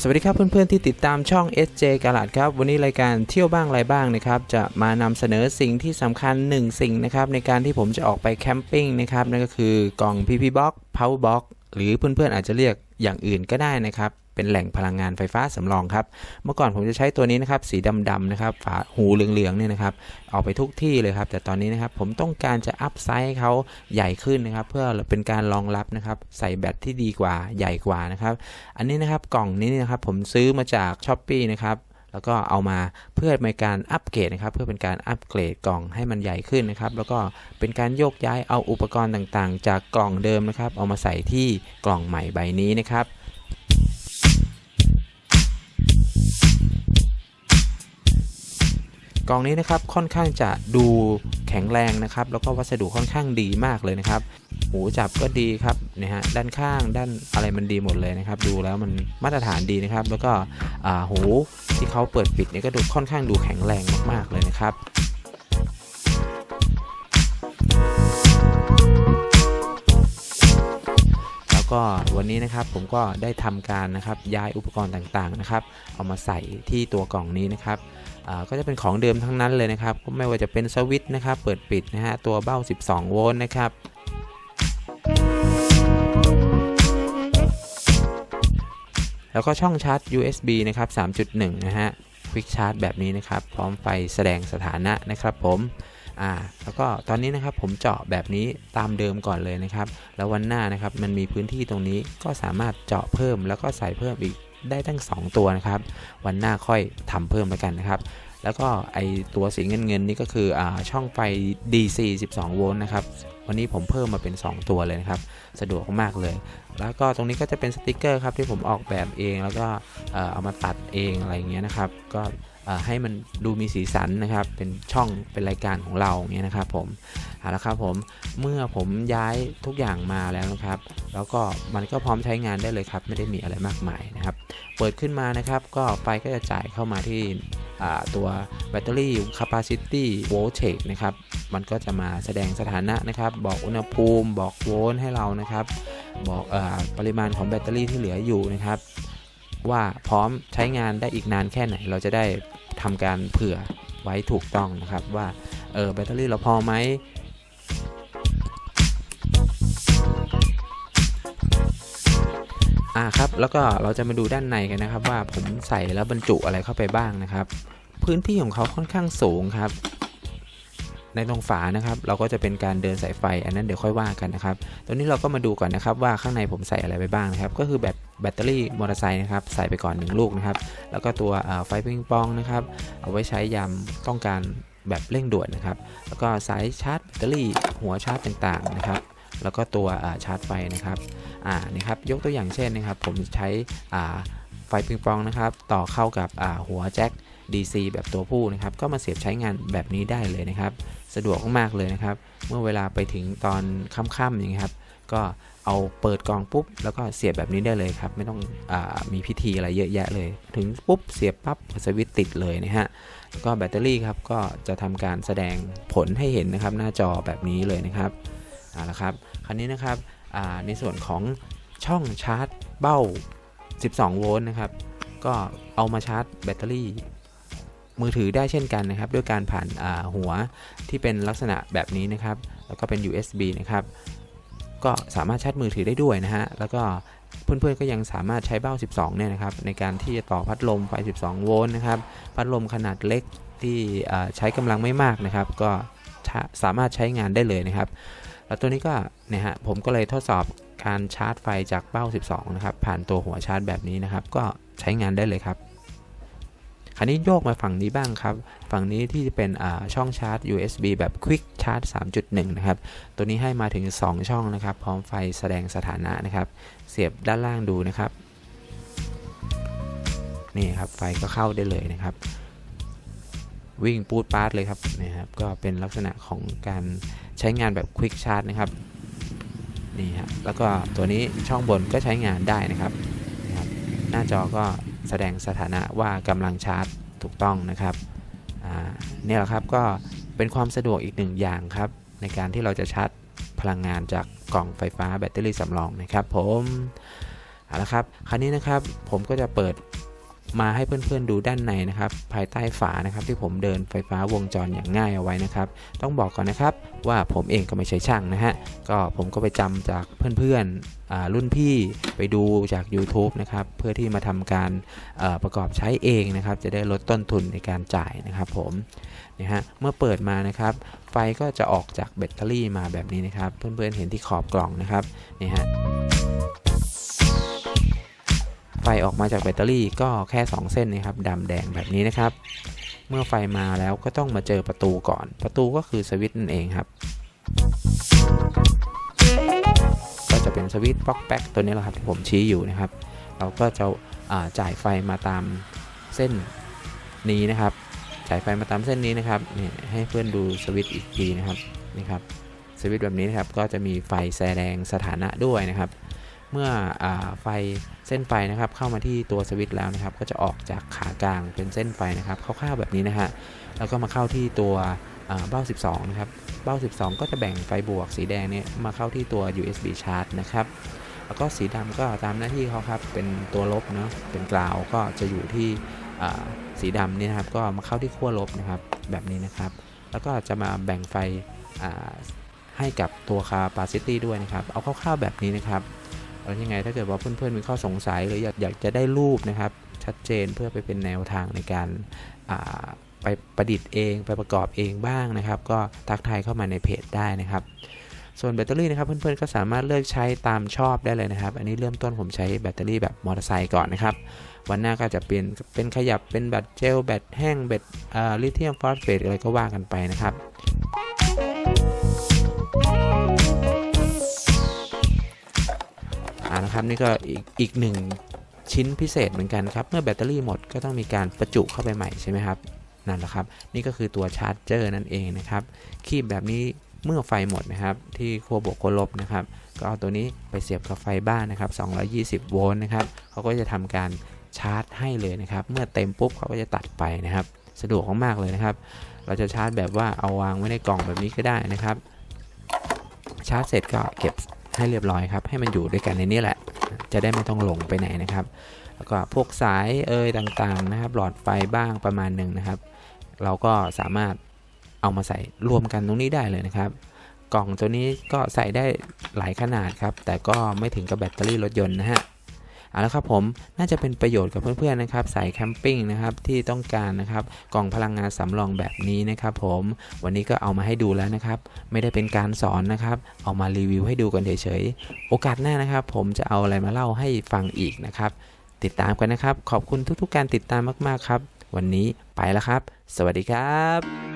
สวัสดีครับเพื่อนๆที่ติดตามช่อง SJ กาลาดครับ วันนี้รายการเที่ยวบ้างอะไรบ้างนะครับ จะมานำเสนอสิ่งที่สำคัญ 1 สิ่งนะครับในการที่ผมจะออกไปแคมปิ้งนะครับนั่นก็คือกล่อง PP Box Power Box หรือเพื่อนๆอาจจะเรียกอย่างอื่นก็ได้นะครับ เป็นแหล่งพลังงานไฟฟ้าสำรองครับ เมื่อก่อนผมจะใช้ตัวนี้นะครับ สีดำๆนะครับ ฝาหูเหลืองๆเนี่ยนะครับ เอาไปทุกที่เลยครับ แต่ตอนนี้นะครับผมต้องการจะอัพไซส์เขาใหญ่ขึ้นนะครับ เพื่อเป็นการรองรับนะครับ ใส่แบตที่ดีกว่าใหญ่กว่านะครับ อันนี้นะครับกล่องนี้นะครับผมซื้อมาจาก s h อ p e e นะครับแล้วก็เอามาเพื่อเป็นการอัปเกรดนะครับ เพื่อเป็นการอัปเกรดกล่องให้มันใหญ่ขึ้นนะครับ แล้วก็เป็นการโยกย้ายเอาอุปกรณ์ต่างๆ จากกล่องเดิมนะครับ เอามาใส่ที่กล่องใหม่ใบนี้นะครับ กล่องนี้นะครับค่อนข้างจะดูแข็งแรงนะครับ แล้วก็วัสดุค่อนข้างดีมากเลยนะครับ หูจับก็ดีครับนะฮะด้านข้างด้านอะไรมันดีหมดเลยนะครับ ดูแล้วมันมาตรฐานดีนะครับ แล้วก็อ่าหูที่เขาเปิดปิดเนี่ยก็ดูค่อนข้างดูแข็งแรงมากๆเลยนะครับแล้วก็วันนี้นะครับผมก็ได้ทำการนะครับย้ายอุปกรณ์ต่างๆนะครับ เอามาใส่ที่ตัวกล่องนี้นะครับ ก็จะเป็นของเดิมทั้งนั้นเลยนะครับ ไม่ว่าจะเป็นสวิตช์นะครับเปิดปิดนะฮะตัวเบ้า 12 โวลต์นะครับแล้วก็ช่องชาร์จ USB นะครับ 3.1 นะฮะ Quick Charge แบบนี้นะครับ พร้อมไฟแสดงสถานะนะครับผม อ่า แล้วก็ตอนนี้นะครับผมเจาะแบบนี้ตามเดิมก่อนเลยนะครับ แล้ววันหน้านะครับมันมีพื้นที่ตรงนี้ก็สามารถเจาะเพิ่มแล้วก็ใส่เพิ่มอีก ได้ทั้ง 2 ตัวนะครับ วันหน้าค่อยทำเพิ่มแล้วกันนะครับ แล้วก็ไอตัวสีเงินเงินนี่ก็คืออช่องไฟ DC 12 โวลต์นะครับวันนี้ผมเพิ่มมาเป็น 2 ตัวเลยนะครับ สะดวกมากเลย แล้วก็ตรงนี้ก็จะเป็นสติกเกอร์ครับที่ผมออกแบบเองแล้วก็เอามาตัดเองอะไรอย่างเงี้ยนะครับ ก็ ให้มันดูมีสีสันนะครับ เป็นช่องเป็นรายการของเราเงี้ยนะครับผมเอาละครับผมเมื่อผมย้ายทุกอย่างมาแล้วนะครับ แล้วก็มันก็พร้อมใช้งานได้เลยครับ ไม่ได้มีอะไรมากมายนะครับ เปิดขึ้นมานะครับ ก็ไฟก็จะจ่ายเข้ามาที่ตัวแบตเตอรี่ capacity voltage นะครับ มันก็จะมาแสดงสถานะนะครับ บอกอุณหภูมิ บอกโวลต์ให้เรานะครับ บอกอปริมาณของแบตเตอรี่ที่เหลืออยู่นะครับ ว่าพร้อมใช้งานได้อีกนานแค่ไหน เราจะได้ทำการเผื่อไว้ถูกต้องนะครับว่าเออแบตเตอรี่เราพอไหมอ่าครับแล้วก็เราจะมาดูด้านในกันนะครับ ว่าผมใส่แล้วบรรจุอะไรเข้าไปบ้างนะครับ พื้นที่ของเขาค่อนข้างสูงครับ ในตรงฝานะครับ เราก็จะเป็นการเดินสายไฟ อันนั้นเดี๋ยวค่อยว่ากันนะครับ ตอนนี้เราก็มาดูก่อนนะครับว่าข้างในผมใส่อะไรไปบ้างนะครับ ก็คือแบต แบตเตอรี่มอเตอร์ไซค์นะครับใส่ไปก่อน 1 ลูกนะครับ แล้วก็ตัวไฟปิงปองนะครับ เอาไว้ใช้ยามต้องการแบบเร่งด่วนนะครับ แล้วก็สายชาร์จแบตเตอรี่หัวชาร์จต่างๆนะครับ แล้วก็ตัวชาร์จไฟนะครับอ่านี่ครับยกตัวอย่างเช่นนะครับ ผมใช้ไฟปิงปองนะครับ ต่อเข้ากับหัวแจ็ค DC แบบตัวผู้นะครับ ก็มาเสียบใช้งานแบบนี้ได้เลยนะครับ สะดวกมากๆเลยนะครับ เมื่อเวลาไปถึงตอนค่ำๆอย่างเงี้ครับ ก็เอาเปิดกล่องปุ๊บ แล้วก็เสียบแบบนี้ได้เลยครับ ไม่ต้องอมีพิธีอะไรเยอะแยะเลย ถึงปุ๊บเสียบปั๊บสวิตติดเลยนะฮะก็แบตเตอรี่ครับก็จะทำการแสดงผลให้เห็นนะครับ หน้าจอแบบนี้เลยนะครับเอาละครับคราวนี้นะครับในส่วนของช่องชาร์จเบ้า 12 โวลต์นะครับ ก็เอามาชาร์จแบตเตอรี่มือถือได้เช่นกันนะครับ ด้วยการผ่านาหัวที่เป็นลักษณะแบบนี้นะครับ แล้วก็เป็น USB นะครับ ก็สามารถชาร์จมือถือได้ด้วยนะฮะ แล้วก็เพื่อนๆก็ยังสามารถใช้เบ้า 12 เนี่ยนะครับ ในการที่จะต่อพัดลมไฟ 12 โวลต์นะครับ พัดลมขนาดเล็กที่ใช้กำลังไม่มากนะครับ ก็สามารถใช้งานได้เลยนะครับ แล้วตัวนี้ก็เนี่ยฮะผมก็เลยทดสอบการชาร์จไฟจากเบ้า 12 นะครับ ผ่านตัวหัวชาร์จแบบนี้นะครับ ก็ใช้งานได้เลยครับคราวนี้โยกมาฝั่งนี้บ้างครับ ฝั่งนี้ที่จะเป็นช่องชาร์จ USB แบบ Quick Charge 3.1 นะครับ ตัวนี้ให้มาถึง 2 ช่องนะครับ พร้อมไฟแสดงสถานะนะครับ เสียบด้านล่างดูนะครับ นี่ครับ ไฟก็เข้าได้เลยนะครับ วิ่งปูดปาร์ตเลยครับนี่ครับ ก็เป็นลักษณะของการใช้งานแบบ Quick Charge นะครับ นี่ครับแล้วก็ตัวนี้ช่องบนก็ใช้งานได้นะครับนะรบหน้าจอก็แสดงสถานะว่ากำลังชาร์จถูกต้องนะครับเนี่ยแหละครับก็ เป็นความสะดวกอีกหนึ่งอย่างครับ ในการที่เราจะชาร์จพลังงานจากกล่องไฟฟ้าแบตเตอรี่สำรองนะครับ ผมเอาละครับ คราวนี้นะครับผมก็จะเปิด มาให้เพื่อนๆดูด้านในนะครับ ภายใต้ฝานะครับที่ผมเดินไฟฟ้าวงจรอย่างง่ายเอาไว้นะครับ ต้องบอกก่อนนะครับว่าผมเองก็ไม่ใช่ช่างนะฮะก็ผมก็ไปจำจากเพื่อนๆรุ่นพี่ไปดูจาก YouTube นะครับเพื่อที่มาทำการประกอบใช้เองนะครับ จะได้ลดต้นทุนในการจ่ายนะครับ ผมนะฮะเมื่อเปิดมานะครับ ไฟก็จะออกจากแบตเตอรี่มาแบบนี้นะครับ เพื่อนๆเห็นที่ขอบกล่องนะครับนี่ฮะ ไฟออกมาจากแบตเตอรี่ก็แค่ 2 เส้นนะครับดำแดงแบบนี้นะครับ เมื่อไฟมาแล้วก็ต้องมาเจอประตูก่อน ประตูก็คือสวิตช์นั่นเองครับ ก็จะเป็นสวิตช์ป๊อกแป๊กตัวนี้แหละครับที่ผมชี้อยู่นะครับ เราก็จะจ่ายไฟมาตามเส้นนี้นะครับ จ่ายไฟมาตามเส้นนี้นะครับนี่ให้เพื่อนดูสวิตช์อีกทีนะครับนี่ครับสวิตช์แบบนี้นะครับก็จะมีไฟแสดงสถานะด้วยนะครับ เมื่ออไฟเส้นไฟนะครับ เข้ามาที่ตัวสวิตช์แล้วนะครับ ก็จะออกจากขากลางเป็นเส้นไฟนะครับคร่าวๆแบบนี้นะฮะแล้วก็มาเข้าที่ตัวอ่าเบ้า 12 นะครับ เบ้า 12 ก็จะแบ่งไฟบวกสีแดงเนี่ยมาเข้าที่ตัว USB charge นะครับ แล้วก็สีดำก็ตามหน้าที่เขาครับ เป็นตัวลบเนาะ เป็นกราวก็จะอยู่ที่สีดำนี่นะครับ ก็มาเข้าที่ขั้วลบนะครับ แบบนี้นะครับ แล้วก็จะมาแบ่งไฟให้กับตัว capacity ด้วยนะครับ เอาคร่าวๆแบบนี้นะครับ แล้วยังไงถ้าเกิดว่าเพื่อนๆมีข้อสงสัยหรืออยากอยากจะได้รูปนะครับ ชัดเจนเพื่อไปเป็นแนวทางในการไปประดิษฐ์เองไปประกอบเองบ้างนะครับ ก็ทักทายเข้ามาในเพจได้นะครับ ส่วนแบตเตอรี่นะครับเพื่อนๆก็สามารถเลือกใช้ตามชอบได้เลยนะครับ อันนี้เริ่มต้นผมใช้แบตเตอรี่แบบมอเตอร์ไซค์ก่อนนะครับวันหน้าก็จะเปลี่ยนเป็นขยับเป็นแบตเจลแบตแห้งแบตลิเธียมฟอสเฟตอะไรก็ว่ากันไปนะครับ นะครับนี่ก็อีกอีกหนึ่งชิ้นพิเศษเหมือนกันครับ เมื่อแบตเตอรี่หมดก็ต้องมีการประจุเข้าไปใหม่ใช่ไหมครับนั่นแหละครับนี่ก็คือตัวชาร์จเจอร์นั่นเองนะครับคีบแบบนี้เมื่อไฟหมดนะครับที่ขั้วบวกขั้วลบนะครับก็เอาตัวนี้ไปเสียบกับไฟบ้านนะครับ220 โวลต์นะครับเขาก็จะทำการชาร์จให้เลยนะครับ เมื่อเต็มปุ๊บเขาก็จะตัดไปนะครับ สะดวกมากๆเลยนะครับ เราจะชาร์จแบบว่าเอาวางไว้ในกล่องแบบนี้ก็ได้นะครับ ชาร์จเสร็จก็เก็บ ให้เรียบร้อยครับ ให้มันอยู่ด้วยกันในนี้แหละ จะได้ไม่ต้องหลงไปไหนนะครับ แล้วก็พวกสายเอ่ยต่างๆนะครับ หลอดไฟบ้างประมาณหนึ่งนะครับ เราก็สามารถเอามาใส่รวมกันตรงนี้ได้เลยนะครับ กล่องตัวนี้ก็ใส่ได้หลายขนาดครับ แต่ก็ไม่ถึงกับแบตเตอรี่รถยนต์นะฮะ เอาละครับผมน่าจะเป็นประโยชน์กับเพื่อนๆนะครับสายแคมปิ้งนะครับที่ต้องการนะครับกล่องพลังงานสำรองแบบนี้นะครับผมวันนี้ก็เอามาให้ดูแล้วนะครับ ไม่ได้เป็นการสอนนะครับ เอามารีวิวให้ดูกันเฉยๆโอกาสหน้านะครับ ผมจะเอาอะไรมาเล่าให้ฟังอีกนะครับ ติดตามกันนะครับ ขอบคุณทุกๆ การติดตามมากๆครับ วันนี้ไปแล้วครับ สวัสดีครับ